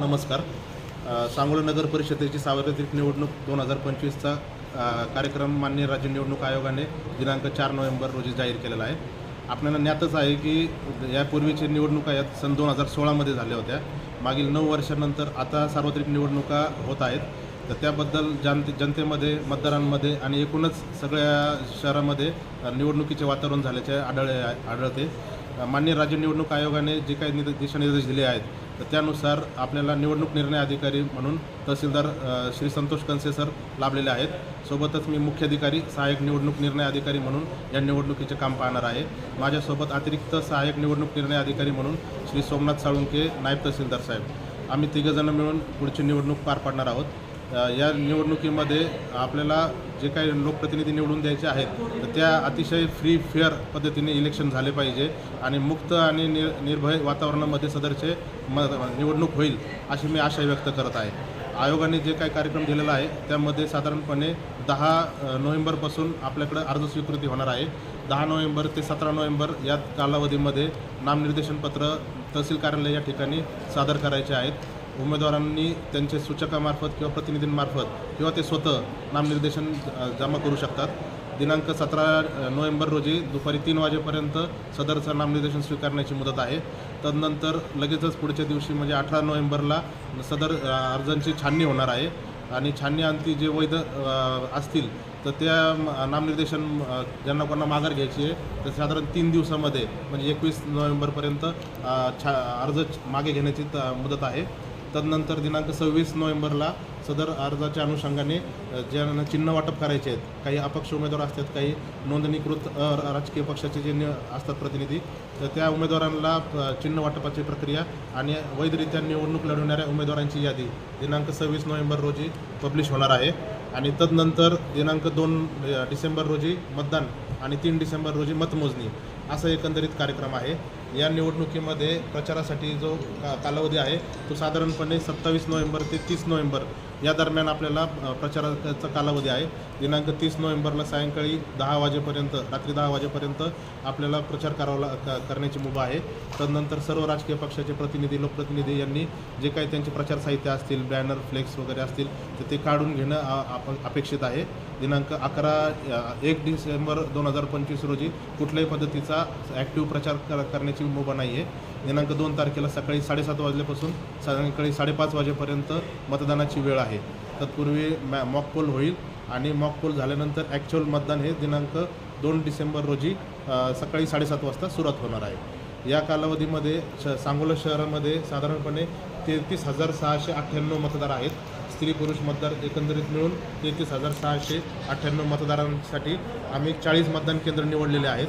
नमस्कार. सांगोला नगर परिषदेची सार्वत्रिक निवडणूक दोन हजार पंचवीसचा कार्यक्रम मान्य राज्य निवडणूक आयोगाने दिनांक चार नोव्हेंबर रोजी जाहीर केलेला आहे. आपल्याला ज्ञातच आहे की यापूर्वीची निवडणुका यात सन दोन हजार सोळामध्ये झाल्या होत्या. मागील नऊ वर्षानंतर आता सार्वत्रिक निवडणुका होत आहेत. तर त्याबद्दल जनते जनतेमध्ये मतदारांमध्ये आणि एकूणच सगळ्या शहरामध्ये निवडणुकीचे वातावरण झाल्याचे आढळ आढळते. मान्य राज्य निवडणूक आयोगाने जे काही दिशानिर्देश दिले आहेत तर त्यानुसार आपल्याला निवडणूक निर्णय अधिकारी म्हणून तहसीलदार श्री संतोष कनसे सर लाभलेले आहेत. सोबतच मी मुख्य अधिकारी सहाय्यक निवडणूक निर्णय अधिकारी म्हणून या निवडणुकीचे काम पाहणार आहे. माझ्यासोबत अतिरिक्त सहाय्यक निवडणूक निर्णय अधिकारी म्हणून श्री सोमनाथ साळुंके नायब तहसीलदार साहेब. आम्ही तिघंजणं मिळून पुढची निवडणूक पार पाडणार आहोत. या निवडणुकीमध्ये आपल्याला जे काही लोकप्रतिनिधी निवडून द्यायचे आहेत तर त्या अतिशय फ्री फेअर पद्धतीने इलेक्शन झाले पाहिजे आणि मुक्त आणि निर निर्भय वातावरणामध्ये सदरचे म निवडणूक होईल अशी मी आशा व्यक्त करत आहे. आयोगाने जे काही कार्यक्रम दिलेला आहे त्यामध्ये साधारणपणे दहा नोव्हेंबरपासून आपल्याकडं अर्ज स्वीकृती होणार आहे. दहा नोव्हेंबर ते सतरा नोव्हेंबर या कालावधीमध्ये नामनिर्देशनपत्र तहसील कार्यालय या ठिकाणी सादर करायचे आहेत. उमेदवारांनी त्यांचे सूचकामार्फत किंवा प्रतिनिधींमार्फत किंवा ते स्वतः नामनिर्देशन जमा करू शकतात. दिनांक सतरा नोव्हेंबर रोजी दुपारी तीन वाजेपर्यंत सदरचं नामनिर्देशन स्वीकारण्याची मुदत आहे. तदनंतर लगेचच पुढच्या दिवशी म्हणजे अठरा नोव्हेंबरला सदर अर्जांची छाननी होणार आहे. आणि छाननी अंती जे वैध असतील तर त्या नामनिर्देशन ज्यांना कोणा माघार घ्यायची आहे तर साधारण तीन दिवसामध्ये म्हणजे एकवीस नोव्हेंबरपर्यंत छा अर्ज मागे घेण्याची त- मुदत आहे. तदनंतर दिनांक सव्वीस नोव्हेंबरला सदर अर्जाच्या अनुषंगाने ज्यांना चिन्ह वाटप करायचे आहेत काही अपक्ष उमेदवार असतात काही नोंदणीकृत राजकीय पक्षाचे जे असतात प्रतिनिधी तर त्या उमेदवारांना चिन्ह वाटपाची प्रक्रिया आणि वैधरित्या निवडणूक लढवणाऱ्या उमेदवारांची यादी दिनांक सव्वीस नोव्हेंबर रोजी पब्लिश होणार आहे. आणि तदनंतर दिनांक दोन डिसेंबर रोजी मतदान आणि तीन डिसेंबर रोजी मतमोजणी असा एकंदरीत कार्यक्रम आहे. या निवडणुकीमध्ये प्रचारासाठी जो का कालावधी आहे तो साधारणपणे सत्तावीस नोव्हेंबर ते तीस नोव्हेंबर या दरम्यान आपल्याला प्रचाराचा कालावधी आहे. दिनांक तीस नोव्हेंबरला सायंकाळी दहा वाजेपर्यंत रात्री दहा वाजेपर्यंत आपल्याला प्रचार करावा क- करण्याची मुभा आहे. तदनंतर सर्व राजकीय पक्षाचे प्रतिनिधी लोकप्रतिनिधी यांनी जे काही त्यांचे प्रचार साहित्य असतील बॅनर फ्लेक्स वगैरे असतील तर ते काढून घेणं आप- अपेक्षित आहे. दिनांक अकरा एक डिसेंबर दोन हजार पंचवीस रोजी कुठल्याही पद्धतीचा ॲक्टिव्ह प्रचार कर करण्याची मुभा नाही आहे दिनांक दोन तारखेला सकाळी साडेसात वाजल्यापासून सायंकाळी साडेपाच वाजेपर्यंत मतदानाची वेळ आहे. तत्पूर्वी मॅ मॉकपोल होईल आणि मॉकपोल झाल्यानंतर ॲक्च्युअल मतदान हे दिनांक दोन डिसेंबर रोजी सकाळी साडेसात वाजता सुरुवात होणार आहे. या कालावधीमध्ये श सांगोला शहरामध्ये साधारणपणे तेहतीस हजार सहाशे अठ्ठ्याण्णव मतदार आहेत. स्त्री पुरुष मतदार एकंदरीत मिळून तेहतीस हजार सहाशे अठ्ठ्याण्णव मतदारांसाठी आम्ही चाळीस मतदान केंद्र निवडलेले आहेत.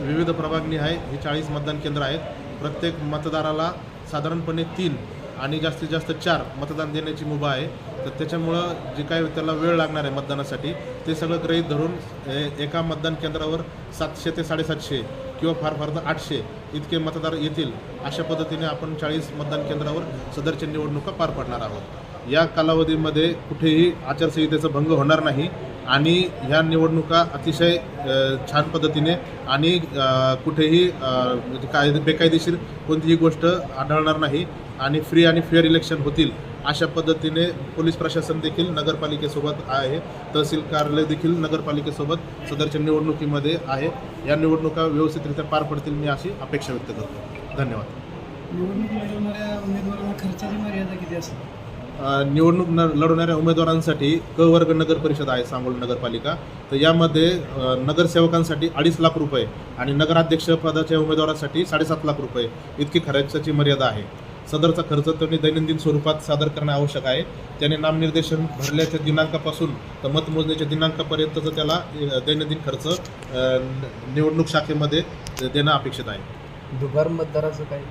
विविध प्रभागनिहाय हे चाळीस मतदान केंद्र आहेत. प्रत्येक मतदाराला साधारणपणे तीन आणि जास्तीत जास्त चार मतदान देण्याची मुभा आहे. तर त्याच्यामुळं जे काय त्याला वेळ लागणार आहे मतदानासाठी ते सगळं गृहीत धरून एका मतदान केंद्रावर सातशे ते साडेसातशे किंवा फार फार तर आठशे इतके मतदार येतील अशा पद्धतीने आपण चाळीस मतदान केंद्रावर सदरच्या निवडणुका पार पाडणार आहोत. या कालावधीमध्ये कुठेही आचारसंहितेचा भंग होणार नाही. आणि ह्या निवडणुका अतिशय छान पद्धतीने आणि कुठेही म्हणजे काय कायदे बेकायदेशीर कोणतीही गोष्ट आढळणार नाही आणि फ्री आणि फेअर इलेक्शन होतील अशा पद्धतीने पोलीस प्रशासन देखील नगरपालिकेसोबत आहे. तहसील कार्यालय देखील नगरपालिकेसोबत सदरच्या निवडणुकीमध्ये आहे. या निवडणुका व्यवस्थितरित्या पार पडतील मी अशी अपेक्षा व्यक्त करतो. धन्यवाद. निवडणूक लढवणाऱ्या उमेदवारांना खर्चाची मर्यादा किती असते निवडणूक न लढवणाऱ्या उमेदवारांसाठी क वर्ग नगर परिषद आहे सांगोला नगरपालिका. तर यामध्ये नगरसेवकांसाठी अडीच लाख रुपये आणि नगराध्यक्ष पदाच्या उमेदवारासाठी साडेसात लाख रुपये इतकी खर्चाची मर्यादा आहे. सदरचा खर्च त्यांनी दैनंदिन स्वरूपात सादर करणं आवश्यक आहे. त्याने नामनिर्देशन भरल्याच्या दिनांकापासून तर मतमोजणीच्या दिनांकापर्यंतचा त्याला दैनंदिन खर्च निवडणूक शाखेमध्ये देणं अपेक्षित आहे. दुबार मतदाराचं काय?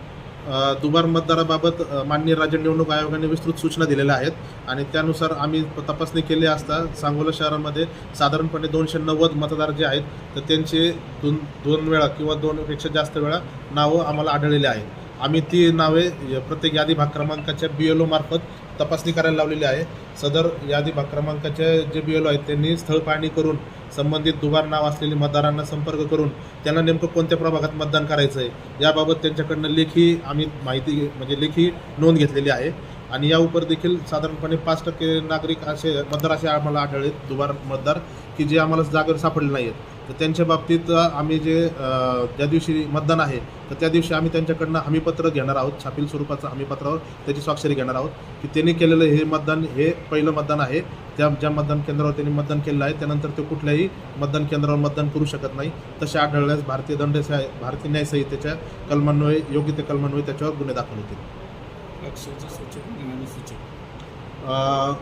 दुबार मतदाराबाबत माननीय राज्य निवडणूक आयोगाने विस्तृत सूचना दिलेल्या आहेत आणि त्यानुसार आम्ही तपासणी केली असता सांगोला शहरामध्ये साधारणपणे दोनशे नव्वद मतदार जे आहेत तर त्यांचे दोन दोन वेळा किंवा दोनपेक्षा जास्त वेळा नावं आम्हाला आढळलेली आहेत. आम्ही ती नावे य- प्रत्येक यादी भाग क्रमांकाच्या बी एल ओमार्फत तपासणी करायला लावलेली आहे. सदर यादी भाग क्रमांकाचे जे बी एल आहेत त्यांनी स्थळ पाहणी करून संबंधित दुबार नाव असलेल्या मतदारांना संपर्क करून त्यांना नेमकं कोणत्या प्रभागात मतदान करायचं आहे याबाबत त्यांच्याकडनं लेखी आम्ही माहिती म्हणजे लेखी नोंद घेतलेली आहे. आणि या उपर देखील साधारणपणे पाच टक्के नागरिक असे मतदार असे आम्हाला आढळले दुबार मतदार की जे आम्हाला जागेवर सापडले नाही आहेत तर त्यांच्या बाबतीत आम्ही जे ज्या दिवशी मतदान आहे तर त्या दिवशी आम्ही त्यांच्याकडनं हमीपत्र घेणार आहोत छापील स्वरूपाचं हमीपत्रावर त्याची स्वाक्षरी घेणार आहोत की त्यांनी केलेलं हे मतदान हे पहिलं मतदान आहे. त्या ज्या मतदान केंद्रावर त्यांनी मतदान केलेलं आहे त्यानंतर ते कुठल्याही मतदान केंद्रावर मतदान करू शकत नाही. तसे आढळल्यास भारतीय दंड भारतीय न्याय संहितेच्या कलमान्वये योग्य ते कलमान्वये त्याच्यावर गुन्हे दाखल होतील.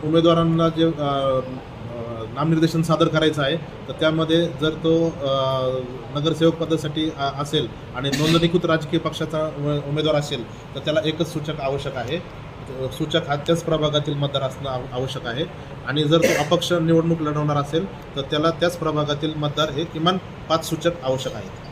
उमेदवारांना जे नामनिर्देशन सादर करायचं आहे तर त्यामध्ये जर तो नगरसेवक पदासाठी असेल आणि नोंदणीकृत राजकीय पक्षाचा उमे- उमेदवार असेल तर त्याला एकच सूचक आवश्यक आहे. सूचक हा त्याच प्रभागातील मतदार असणं आवश्यक आहे. आणि जर तो अपक्ष निवडणूक लढवणार असेल तर त्याला त्याच प्रभागातील मतदार हे किमान पाच सूचक आवश्यक आहेत.